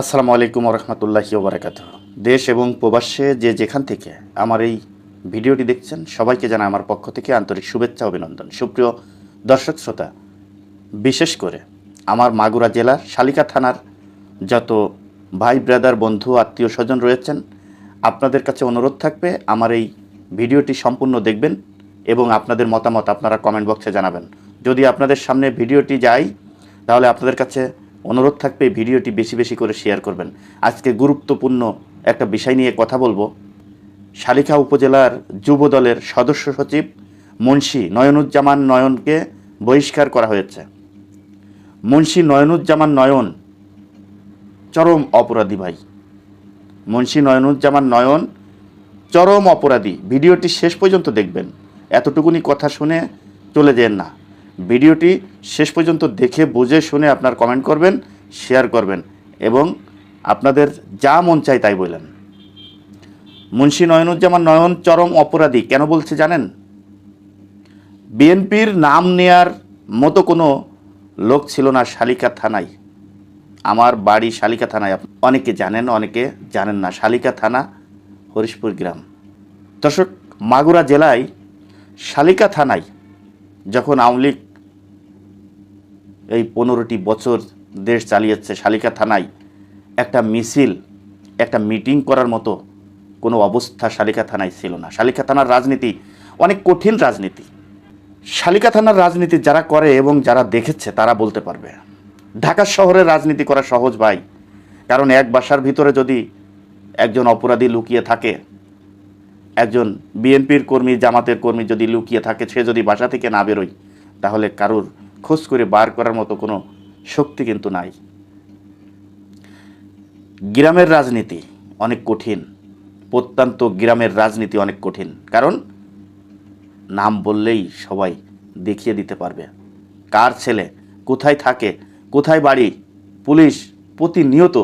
আসসালামু আলাইকুম রহমতুল্লাহি ওবরাকাত দেশ এবং প্রবাসে যে যেখান থেকে আমার এই ভিডিওটি দেখছেন, সবাইকে জানাই আমার পক্ষ থেকে আন্তরিক শুভেচ্ছা, অভিনন্দন। সুপ্রিয় দর্শক শ্রোতা, বিশেষ করে আমার মাগুরা জেলার শালিকা থানার যত ভাই ব্রাদার, বন্ধু, আত্মীয় স্বজন রয়েছেন, আপনাদের কাছে অনুরোধ থাকবে আমার এই ভিডিওটি সম্পূর্ণ দেখবেন এবং আপনাদের মতামত আপনারা কমেন্ট বক্সে জানাবেন। যদি আপনাদের সামনে ভিডিওটি যায়, তাহলে আপনাদের কাছে অনুরোধ থাকবে ভিডিওটি বেশি বেশি করে শেয়ার করবেন। আজকে গুরুত্বপূর্ণ একটা বিষয় নিয়ে কথা বলব। শালিখা উপজেলার যুব দলের সদস্য সচিব মুন্সি নয়নুজ্জামান নয়নকে বহিষ্কার করা হয়েছে। মুন্সি নয়নুজ্জামান নয়ন চরম অপরাধী ভাই। মুন্সি নয়নুজ্জামান নয়ন চরম অপরাধী। ভিডিওটি শেষ পর্যন্ত দেখবেন। এতটুকুনি কথা শুনে চলে যেন না। ভিডিওটি শেষ পর্যন্ত দেখে, বুঝে, শুনে আপনার কমেন্ট করবেন শেয়ার করবেন এবং আপনাদের যা মন চাই তাই বললেন। মুন্সি নয়নুজ্জামান নয়ন চরম অপরাধী, কেন বলছে জানেন? বিএনপির নাম নেয়ার মতো কোনো লোক ছিল না শালিকা থানায়। আমার বাড়ি শালিকা থানায় অনেকে জানেন অনেকে জানেন না। শালিকা থানা, হরিশপুর গ্রাম। দর্শক, মাগুরা জেলায় শালিকা থানায় যখন আওয়ামী লীগ এই পনেরোটি বছর দেশ চালিয়েছে শালিকা থানায় একটা মিছিল, একটা মিটিং করার মতো কোনো অবস্থা শালিকা থানায় ছিল না। শালিকা থানার রাজনীতি অনেক কঠিন রাজনীতি। শালিকা থানার রাজনীতি যারা করে এবং যারা দেখেছে, তারা বলতে পারবে। ঢাকা শহরের রাজনীতি করা সহজ ভাই, কারণ এক বাসার ভিতরে যদি একজন অপরাধী লুকিয়ে থাকে, একজন বিএনপির কর্মী, জামাতের কর্মী যদি লুকিয়ে থাকে, সে যদি বাসা থেকে না বেরোয়, তাহলে কারুর খোঁজ করে বার করার মতো কোনো শক্তি কিন্তু নাই। গ্রামের রাজনীতি অনেক কঠিন, প্রত্যন্ত গ্রামের রাজনীতি অনেক কঠিন, কারণ নাম বললেই সবাই দেখিয়ে দিতে পারবে। কার ছেলে কোথায় থাকে, কোথায় বাড়ি, পুলিশ প্রতিনিয়ত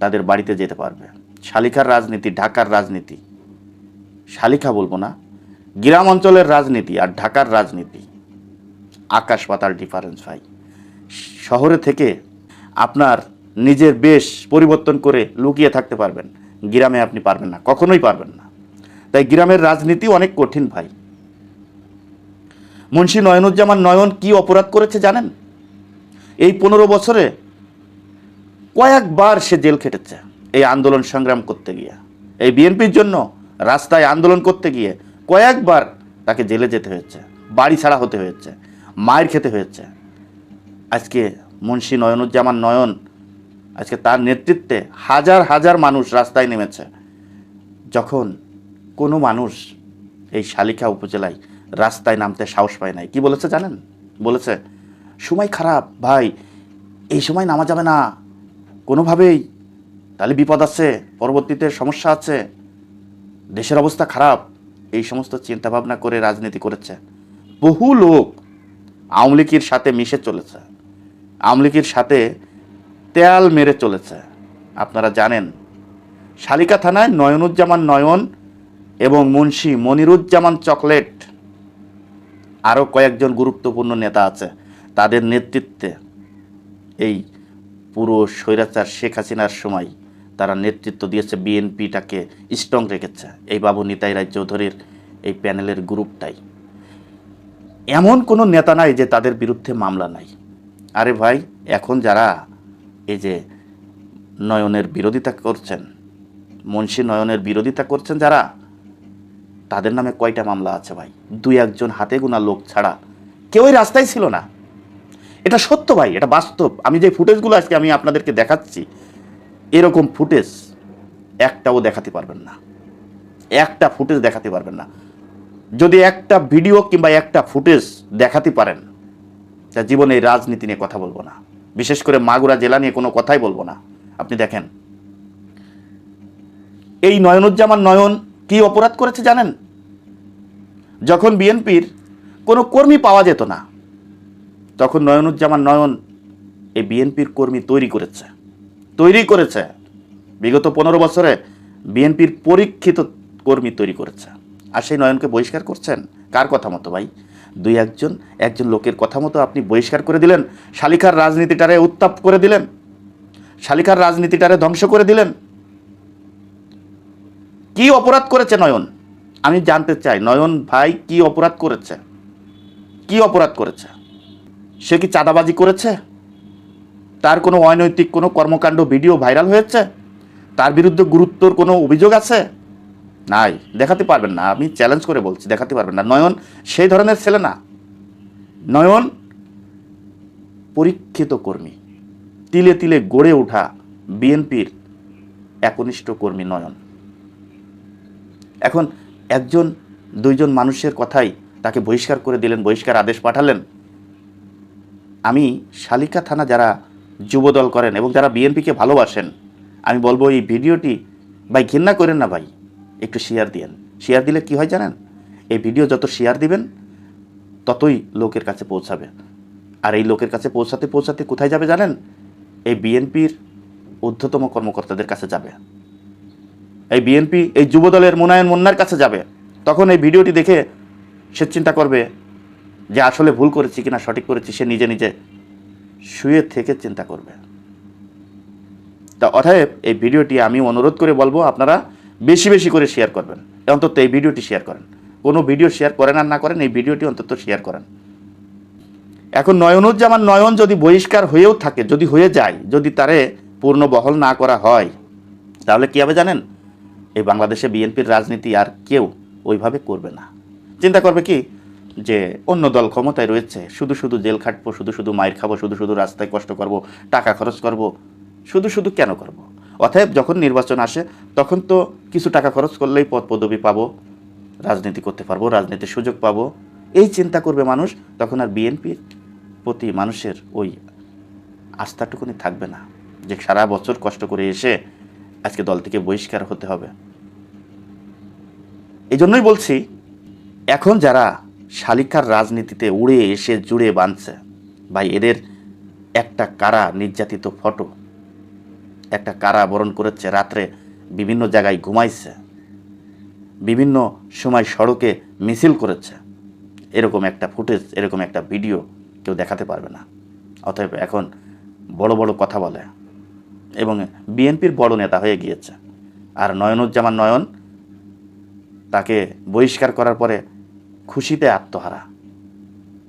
তাদের বাড়িতে যেতে পারবে। শালিকার রাজনীতি, ঢাকার রাজনীতি। শালিকা বলব না, গ্রাম অঞ্চলের রাজনীতি আর ঢাকার রাজনীতি। আকাশ পাতাল ডিফারেন্স ভাই। শহরে থেকে আপনার নিজের বেশ পরিবর্তন করে লুকিয়ে থাকতে পারবেন। গ্রামে আপনি পারবেন না, কখনোই পারবেন না। তাই গ্রামের রাজনীতি অনেক কঠিন ভাই। মুন্সী নয়নুজ্জামান নয়ন কি অপরাধ করেছে জানেন? এই পনেরো বছরে কয়েকবার সে জেল খেটেছে এই আন্দোলন সংগ্রাম করতে গিয়ে। এই বিএনপির জন্য রাস্তায় আন্দোলন করতে গিয়ে কয়েকবার তাকে জেলে যেতে হয়েছে, বাড়ি ছাড়া হতে হয়েছে। মায়ের খেতে হয়েছে। আজকে মুন্সী নয়নুজ্জামান নয়ন, আজকে তার নেতৃত্বে হাজার হাজার মানুষ রাস্তায় নেমেছে। যখন কোনো মানুষ এই শালিকা উপজেলায় রাস্তায় নামতে সাহস পায় নাই। কি বলেছে জানেন? বলেছে, সময় খারাপ, ভাই, এই সময় নামা যাবে না। কোনোভাবেই। তাহলে বিপদ আছে, পরবর্তীতে সমস্যা আছে। দেশের অবস্থা খারাপ। এই সমস্ত চিন্তাভাবনা করে রাজনীতি করেছে। বহু লোক আওয়ামী লীগের সাথে মিশে চলেছে। আওয়ামী সাথে তেয়াল মেরে চলেছে। আপনারা জানেন, শালিকা থানায় নয়নুজ্জামান নয়ন এবং মুন্সি মনিরুজ্জামান চকলেট আরও কয়েকজন গুরুত্বপূর্ণ নেতা আছে। তাদের নেতৃত্বে এই পুরো স্বৈরাচার শেখ হাসিনার সময় তারা নেতৃত্ব দিয়েছে, বিএনপিটাকে স্ট্রং রেখেছে। এই বাবু নিতাই রায় চৌধুরীর এই প্যানেলের গ্রুপটাই। এমন কোনো নেতা নাই যে তাদের বিরুদ্ধে মামলা নাই। আরে ভাই, এখন যারা এই যে নয়নের বিরোধিতা করছেন, মুন্সী নয়নের বিরোধিতা করছেন যারা, তাদের নামে কয়টা মামলা আছে ভাই? দুই একজন হাতে গোনা লোক ছাড়া কেউই রাস্তায় ছিল না। এটা সত্য ভাই, এটা বাস্তব। আমি যে ফুটেজগুলো আজকে আমি আপনাদেরকে দেখাচ্ছি, এরকম ফুটেজ একটাও দেখাতে পারবেন না। একটা ফুটেজ দেখাতে পারবেন না। যদি একটা ভিডিও কিংবা একটা ফুটেজ দেখাতে পারেন, তা জীবনে এই রাজনীতি নিয়ে কথা বলব না। বিশেষ করে মাগুরা জেলা নিয়ে কোনো কথাই বলব না। আপনি দেখেন, এই নয়নুজ্জামান নয়ন কি অপরাধ করেছে জানেন? যখন বিএনপির কোনো কর্মী পাওয়া যেত না, তখন নয়নুজ্জামান নয়ন এই বিএনপির কর্মী তৈরি করেছে। তৈরি করেছে। বিগত পনেরো বছরে বিএনপির পরীক্ষিত কর্মী তৈরি করেছে। আর সেই নয়নকে বহিষ্কার করছেন? কার কথা মতো ভাই? দুই একজন একজন লোকের কথা মতো আপনি বহিষ্কার করে দিলেন? শালিকার রাজনীতিটারে উত্তাপ করে দিলেন? শালিকার রাজনীতিটারে ধ্বংস করে দিলেন? কি অপরাধ করেছে নয়ন? আমি জানতে চাই, নয়ন ভাই কি অপরাধ করেছে? কি অপরাধ করেছে? সে কি চাঁদাবাজি করেছে? তার কোনো অনৈতিক কোনো কর্মকাণ্ড, ভিডিও ভাইরাল হয়েছে? তার বিরুদ্ধে গুরুত্বর কোনো অভিযোগ আছে? নাই, দেখাতে পারবেন না। আমি চ্যালেঞ্জ করে বলছি, দেখাতে পারবেন না। নয়ন, সেই ধরনের ছেলে না। নয়ন, পরীক্ষিত কর্মী। তিলে তিলে গড়ে ওঠা বিএনপির একনিষ্ঠ কর্মী নয়ন। এখন একজন, দুইজন মানুষের কথাই তাকে বহিষ্কার করে দিলেন, বহিষ্কার আদেশ পাঠালেন। আমি শালিকা থানা যারা যুবদল করেন এবং যারা বিএনপিকে ভালোবাসেন, আমি বলব এই ভিডিওটি ভাই ঘৃণা করেন না ভাই। একটু শেয়ার দিয়েন। শেয়ার দিলে কি হয় জানেন? এই ভিডিও যত শেয়ার দিবেন, ততই লোকের কাছে পৌঁছাবে। আর এই লোকের কাছে পৌঁছাতে পৌঁছাতে কোথায় যাবে জানেন? এই বিএনপির ঊর্ধ্বতম কর্মকর্তাদের কাছে যাবে। এই বিএনপি এই যুবদলের মুনায়ন মুন্নার কাছে যাবে। তখন এই ভিডিওটি দেখে সে চিন্তা করবে যে আসলে ভুল করেছি কিনা, সঠিক করেছি, সে নিজে নিজে শুয়ে থেকে চিন্তা করবে। তা অতএব এই ভিডিওটি আমি অনুরোধ করে বলব আপনারা বেশি বেশি করে শেয়ার করবেন। অন্তত এই ভিডিওটি শেয়ার করেন। কোনো ভিডিও শেয়ার করেন আর না করেন, এই ভিডিওটি অন্তত শেয়ার করেন। এখন নয়নুজ্জামান নয়ন যদি বহিষ্কার হয়েও থাকে, যদি হয়ে যায়, যদি তারে পূর্ণ বহল না করা হয়, তাহলে কী হবে জানেন? এই বাংলাদেশে বিএনপির রাজনীতি আর কেউ ওইভাবে করবে না। চিন্তা করবে কি? যে অন্য দল ক্ষমতায় রয়েছে, শুধু শুধু জেল খাটবো, শুধু শুধু মায়ের খাব, শুধু শুধু রাস্তায় কষ্ট করব, টাকা খরচ করব, শুধু শুধু কেন করব? অতএব যখন নির্বাচন আসে, তখন তো কিছু টাকা খরচ করলেই পদ পদবি পাবো, রাজনীতি করতে পারব, রাজনীতির সুযোগ পাবো। এই চিন্তা করবে মানুষ, তখন আর বিএনপির প্রতি মানুষের ওই আস্থাটুকুনি থাকবে না যে সারা বছর কষ্ট করে এসে আজকে দল থেকে বহিষ্কার হতে হবে। এই জন্যই বলছি, এখন যারা শালিকার রাজনীতিতে উড়ে এসে জুড়ে বাঁধছে, ভাই, এদের একটা কারা নির্যাতিত ফটো একটা কারা বরণ করেছে, রাত্রে বিভিন্ন জায়গায় ঘুমাইছে, বিভিন্ন সময় সড়কে মিছিল করেছে। এরকম একটা ফুটেজ, এরকম একটা ভিডিও কেউ দেখাতে পারবে না। অতএব এখন বড় বড় কথা বলে। এবং বিএনপির বড় নেতা হয়ে গিয়েছে। আর নয়নুজ্জামান নয়ন তাকে বহিষ্কার করার পরে খুশিতে আত্মহারা।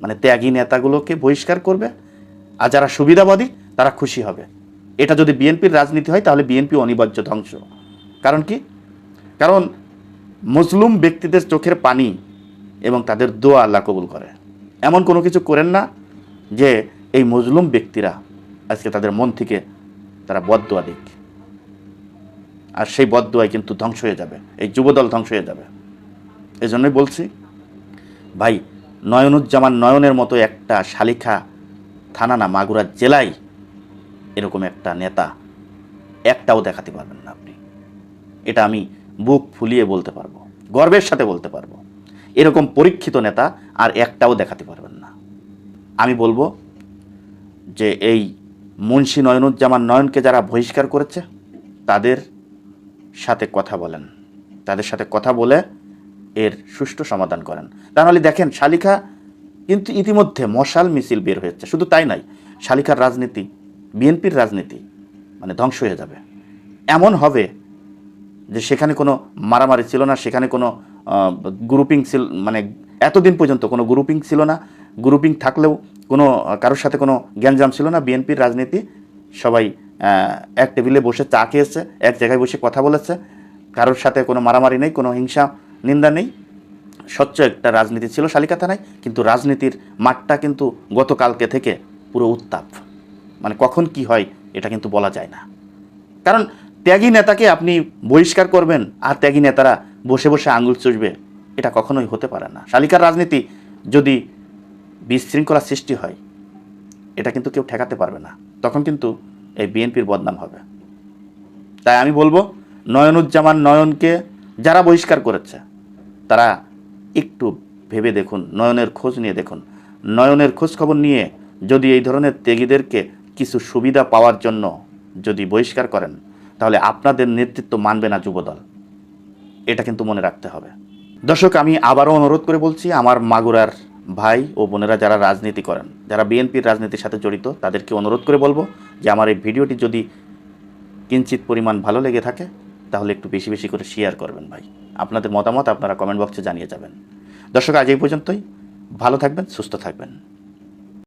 মানে ত্যাগী নেতাগুলোকে বহিষ্কার করবে, আর যারা সুবিধাবাদী, তারা খুশি হবে। এটা যদি বিএনপির রাজনীতি হয়, তাহলে বিএনপি অনিবার্য ধ্বংস। কারণ কি? কারণ মজলুম ব্যক্তিদের চোখের পানি এবং তাদের দোয়া আল্লাহ কবুল করে। এমন কোনো কিছু করেন না যে এই মজলুম ব্যক্তিরা আজকে তাদের মন থেকে তারা বদদোয়া দিক। আর সেই বদদোয়ায় কিন্তু ধ্বংস হয়ে যাবে। এই যুবদল ধ্বংস হয়ে যাবে। এই জন্যই বলছি, ভাই, নয়নুজ্জামান নয়নের মতো একটা শালিখা থানা না মাগুরা জেলায় এরকম একটা নেতা একটাও দেখাতে পারবেন না আপনি। এটা আমি বুক ফুলিয়ে বলতে পারব, গর্বের সাথে বলতে পারব। এরকম পরীক্ষিত নেতা আর একটাও দেখাতে পারবেন না। আমি বলব যে এই মুন্সী নয়নুজ্জামান নয়নকে যারা বহিষ্কার করেছে, তাদের সাথে কথা বলেন। তাদের সাথে কথা বলে এর সুষ্ঠু সমাধান করেন। তাহলে দেখেন শালিকা কিন্তু ইতিমধ্যে মশাল মিছিল বের হয়েছে। শুধু তাই নয় শালিকার রাজনীতি বিএনপির রাজনীতি মানে ধ্বংস হয়ে যাবে। এমন হবে যে সেখানে কোনো মারামারি ছিল না, সেখানে কোনো গ্রুপিং ছিল মানে এতদিন পর্যন্ত কোনো গ্রুপিং ছিল না। গ্রুপিং থাকলেও কোনো, কারোর সাথে কোনো জ্ঞানজাম ছিল না। বিএনপির রাজনীতি সবাই এক টেবিলে বসে চা খেয়েছে, এক জায়গায় বসে কথা বলেছে। কারোর সাথে কোনো মারামারি নেই, কোনো হিংসা, নিন্দা নেই। স্বচ্ছ একটা রাজনীতি ছিল শালিকা থানায় কিন্তু রাজনীতির মাঠটা কিন্তু গতকালকে থেকে পুরো উত্তাপ। মানে কখন কি হয়, এটা কিন্তু বলা যায় না। কারণ ত্যাগী নেতাকে আপনি বহিষ্কার করবেন, আর ত্যাগী নেতারা বসে বসে আঙুল চুষবে, এটা কখনোই হতে পারে না। শালিকার রাজনীতি যদি বিশৃঙ্খলা সৃষ্টি হয়, এটা কিন্তু কেউ ঠেকাতে পারবে না। তখন কিন্তু এই বিএনপির বদনাম হবে। তাই আমি বলব, নয়নুজ্জামান নয়নকে যারা বহিষ্কার করেছে, তারা একটু ভেবে দেখুন, নয়নের খোঁজ নিয়ে দেখুন। নয়নের খোঁজ খবর নিয়ে যদি এই ধরনের ত্যাগীদেরকে কিছু সুবিধা পাওয়ার জন্য যদি বহিষ্কার করেন, তাহলে আপনাদের নেতৃত্ব মানবে না যুবদল। এটা কিন্তু মনে রাখতে হবে। দর্শক, আমি আবারও অনুরোধ করে বলছি, আমার মাগুরার ভাই ও বোনেরা যারা রাজনীতি করেন, যারা বিএনপির রাজনীতির সাথে জড়িত, তাদেরকে অনুরোধ করে বলব যে আমার এই ভিডিওটি যদি কিঞ্চিত পরিমাণ ভালো লেগে থাকে, তাহলে একটু বেশি বেশি করে শেয়ার করবেন ভাই। আপনাদের মতামত আপনারা কমেন্ট বক্সে জানিয়ে যাবেন। দর্শক, আজ এই পর্যন্তই। ভালো থাকবেন, সুস্থ থাকবেন।